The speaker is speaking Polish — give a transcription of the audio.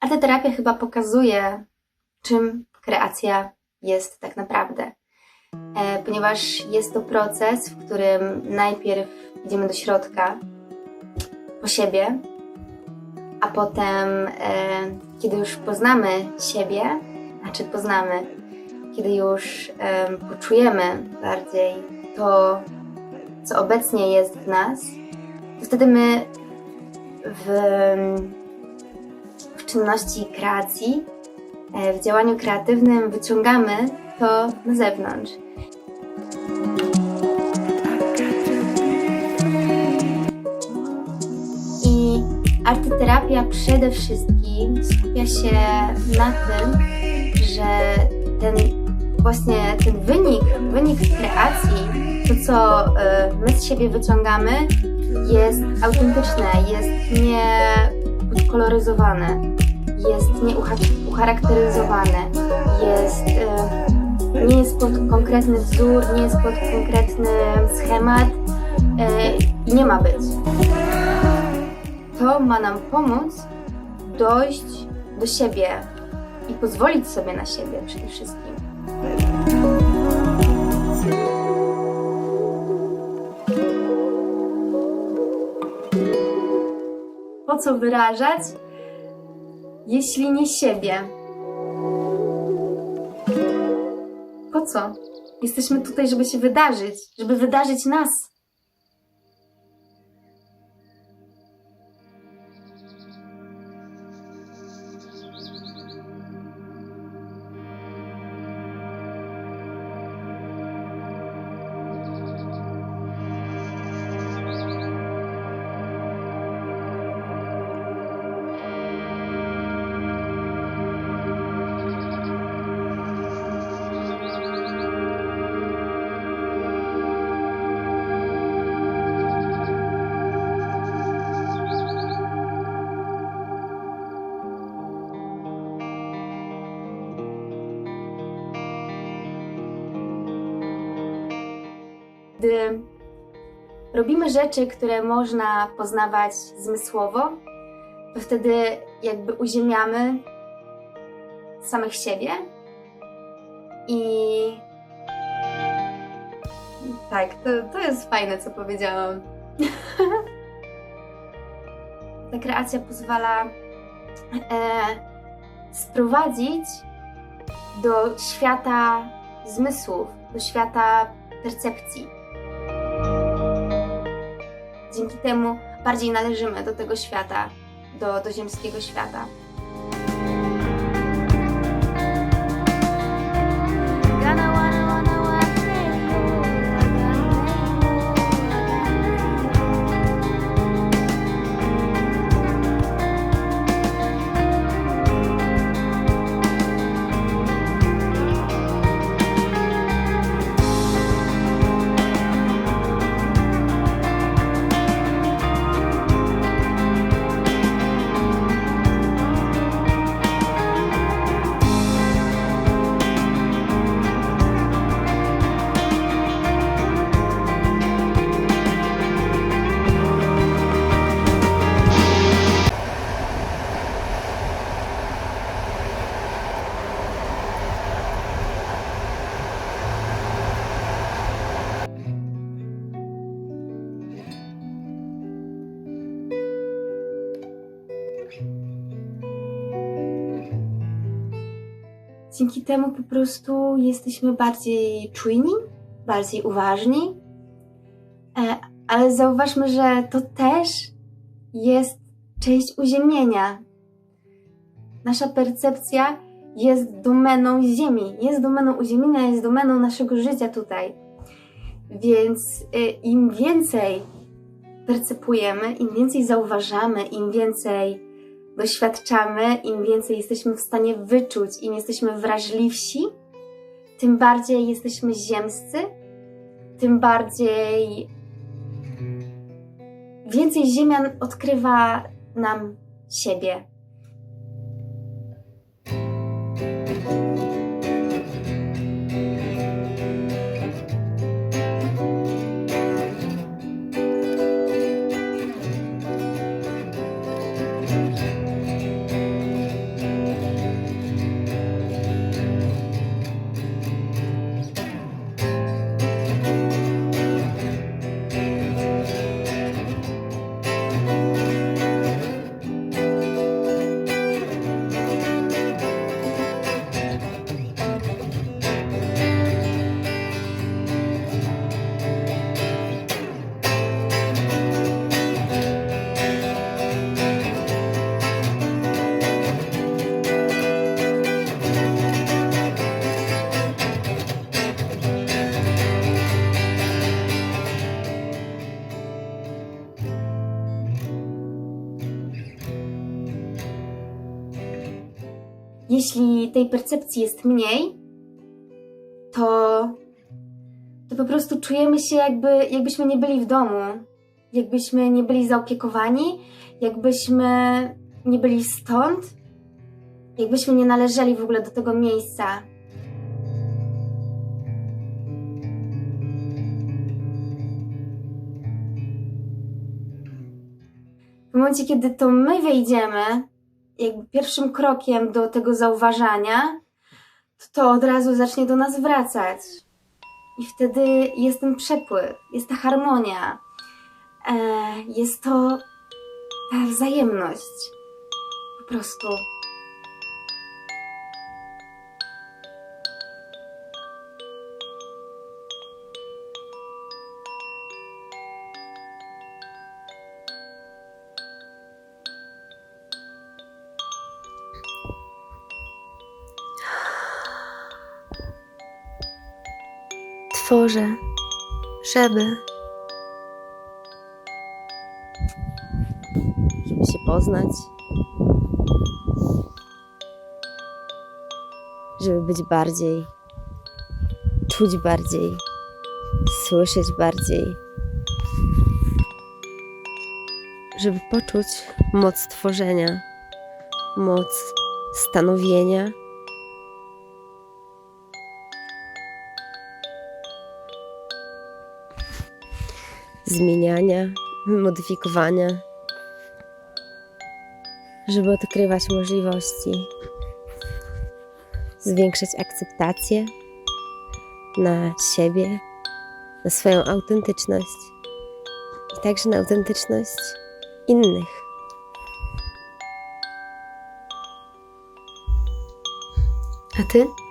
Arteterapia chyba pokazuje, czym kreacja jest tak naprawdę. E, ponieważ jest to proces, w którym najpierw idziemy do środka po siebie, a potem, e, kiedy już poznamy siebie, znaczy poznamy, kiedy już em, poczujemy bardziej to, co obecnie jest w nas, to wtedy my w czynności kreacji, e, w działaniu kreatywnym wyciągamy to na zewnątrz. I arteterapia przede wszystkim skupia się na tym, że ten właśnie ten wynik, wynik kreacji, to co e, my z siebie wyciągamy, jest autentyczne, jest nie podkoloryzowane, jest nie ucha- ucharakteryzowane, jest, e, nie jest pod konkretny wzór, nie jest pod konkretny schemat e, i nie ma być. To ma nam pomóc dojść do siebie i pozwolić sobie na siebie przede wszystkim. Co wyrażać, jeśli nie siebie? Po co? Jesteśmy tutaj, żeby się wydarzyć, żeby wydarzyć nas. Gdy robimy rzeczy, które można poznawać zmysłowo, to wtedy jakby uziemiamy samych siebie i tak, to, to jest fajne, co powiedziałam. Ta kreacja pozwala e, sprowadzić do świata zmysłów, do świata percepcji. Dzięki temu bardziej należymy do tego świata, do, do ziemskiego świata. Dzięki temu po prostu jesteśmy bardziej czujni, bardziej uważni, e, ale zauważmy, że to też jest część uziemienia. Nasza percepcja jest domeną Ziemi, jest domeną uziemienia, jest domeną naszego życia tutaj. Więc e, im więcej percepujemy, im więcej zauważamy, im więcej doświadczamy, im więcej jesteśmy w stanie wyczuć, im jesteśmy wrażliwsi, tym bardziej jesteśmy ziemscy, tym bardziej więcej Ziemian odkrywa nam siebie. Jeśli tej percepcji jest mniej, to, to po prostu czujemy się jakby, jakbyśmy nie byli w domu, jakbyśmy nie byli zaopiekowani, jakbyśmy nie byli stąd, jakbyśmy nie należeli w ogóle do tego miejsca. W momencie, kiedy to my wejdziemy, jakby pierwszym krokiem do tego zauważania, to, to od razu zacznie do nas wracać. I wtedy jest ten przepływ, jest ta harmonia, e, jest to ta wzajemność. Po prostu. Tworzę, żeby. Żeby się poznać. Żeby być bardziej. Czuć bardziej. Słyszeć bardziej. Żeby poczuć moc tworzenia, moc stanowienia. Zmieniania, modyfikowania, żeby odkrywać możliwości, zwiększać akceptację na siebie, na swoją autentyczność i także na autentyczność innych. A ty?